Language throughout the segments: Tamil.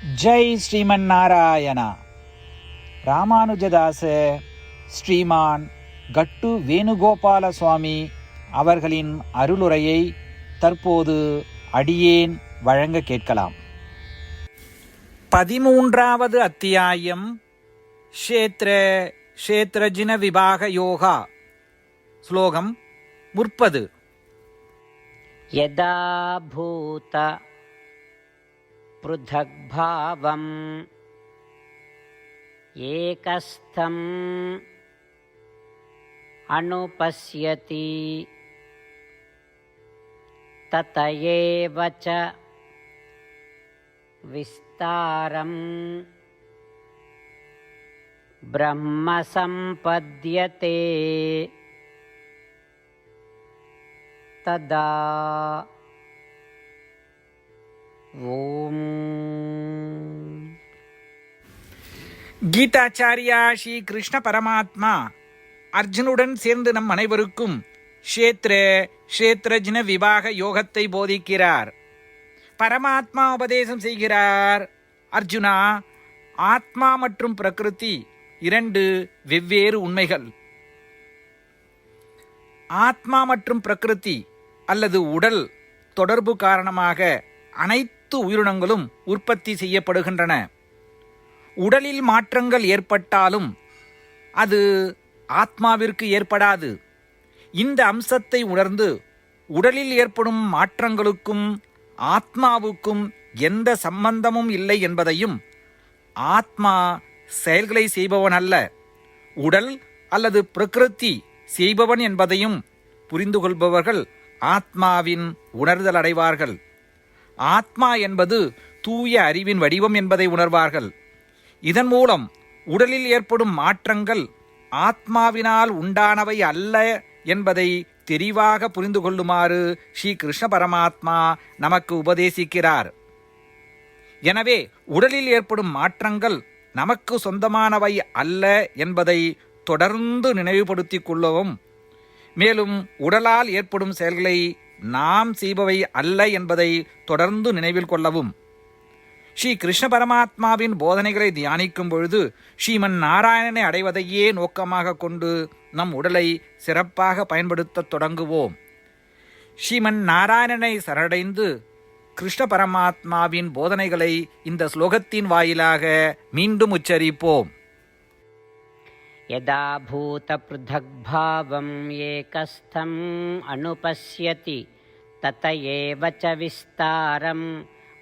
ஜெய் ஸ்ரீமன் நாராயணா ராமானுஜதாச ஸ்ரீமான் கட்டு வேணுகோபால சுவாமி அவர்களின் அருளுரையை தற்போது அடியேன் வழங்க கேட்கலாம். பதிமூன்றாவது அத்தியாயம் ஷேத்ர ஷேத்ரஜின விபாக யோகா. ஸ்லோகம் முற்பது யதா பூத पृथग्भावम्। एकस्थम् अनुपश्यति। तत एव च विस्तारम्। ब्रह्म सम्पद्यते तदा। ॐ கீதாச்சாரியா ஸ்ரீ கிருஷ்ண பரமாத்மா. அர்ஜுனுடன் சேர்ந்து நம் அனைவருக்கும் க்ஷேத்ர ஷேத்ரஜ்ன விவாக யோகத்தை போதிக்கிறார். பரமாத்மா உபதேசம் செய்கிறார். அர்ஜுனா ஆத்மா மற்றும் பிரகிருதி இரண்டு வெவ்வேறு உண்மைகள். ஆத்மா மற்றும் பிரகிருதி அல்லது உடல் தொடர்பு காரணமாக அனைத்து உயிரினங்களும் உற்பத்தி செய்யப்படுகின்றன. உடலில் மாற்றங்கள் ஏற்பட்டாலும் அது ஆத்மாவிற்கு ஏற்படாது. இந்த அம்சத்தை உணர்ந்து உடலில் ஏற்படும் மாற்றங்களுக்கும் ஆத்மாவுக்கும் எந்த சம்பந்தமும் இல்லை என்பதையும் ஆத்மா செயல்களை செய்பவன் அல்ல. உடல் அல்லது பிரகிருதி செய்பவன் என்பதையும் புரிந்து கொள்பவர்கள் ஆத்மாவின் உணர்தல் அடைவார்கள். ஆத்மா என்பது தூய அறிவின் வடிவம் என்பதை உணர்வார்கள். இதன் மூலம் உடலில் ஏற்படும் மாற்றங்கள் ஆத்மாவினால் உண்டானவை அல்ல என்பதை தெரிவாக புரிந்து கொள்ளுமாறு ஸ்ரீ கிருஷ்ண பரமாத்மா நமக்கு உபதேசிக்கிறார். எனவே உடலில் ஏற்படும் மாற்றங்கள் நமக்கு சொந்தமானவை அல்ல என்பதை தொடர்ந்து நினைவுபடுத்திக் கொள்ளவும். மேலும் உடலால் ஏற்படும் செயல்களை நாம் செய்பவை அல்ல என்பதை தொடர்ந்து நினைவில் கொள்ளவும். ஸ்ரீ கிருஷ்ண பரமாத்மாவின் போதனைகளை தியானிக்கும் பொழுது ஸ்ரீமன் நாராயணனை அடைவதையே நோக்கமாக கொண்டு நம் உடலை சிறப்பாக பயன்படுத்தத் தொடங்குவோம் ஸ்ரீமன் நாராயணனை சரணடைந்து கிருஷ்ண பரமாத்மாவின் போதனைகளை இந்த ஸ்லோகத்தின் வாயிலாக மீண்டும் உச்சரிப்போம் यदा भूतपृथग्भावम् एकस्थम् अनुपश्यति तत एव च विस्तारं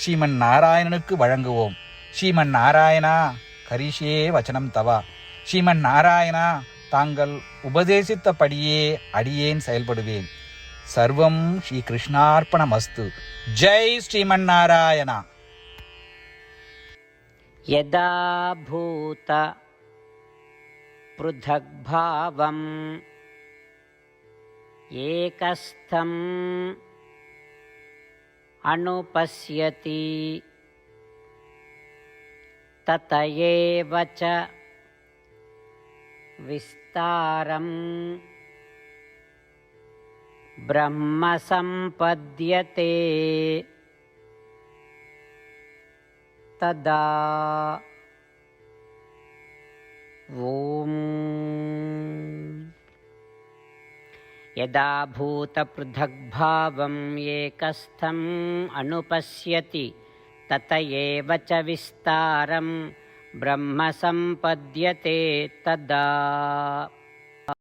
ஸ்ரீமன் நாராயணனுக்கு வழங்குவோம் ஸ்ரீமன் நாராயணா கரிஷே வச்சனம் தவா ஸ்ரீமன் நாராயணா தாங்கள் உபதேசித்தபடியே அடியேன் செயல்படுவேன் சர்வம் ஸ்ரீ கிருஷ்ணார்ப்பணமஸ்து ஜெய் ஸ்ரீமன் நாராயணா यदा भूत पृथग्भावम् एकस्थम् अनुपश्यति तत एव च विस्तारम्। ब्रह्म सम्पद्यते। तदा ॐ यदा भूतपृथग्भावम् एकस्थम् अनुपश्यति तत एव च विस्तारं ब्रह्म सम्पद्यते तदा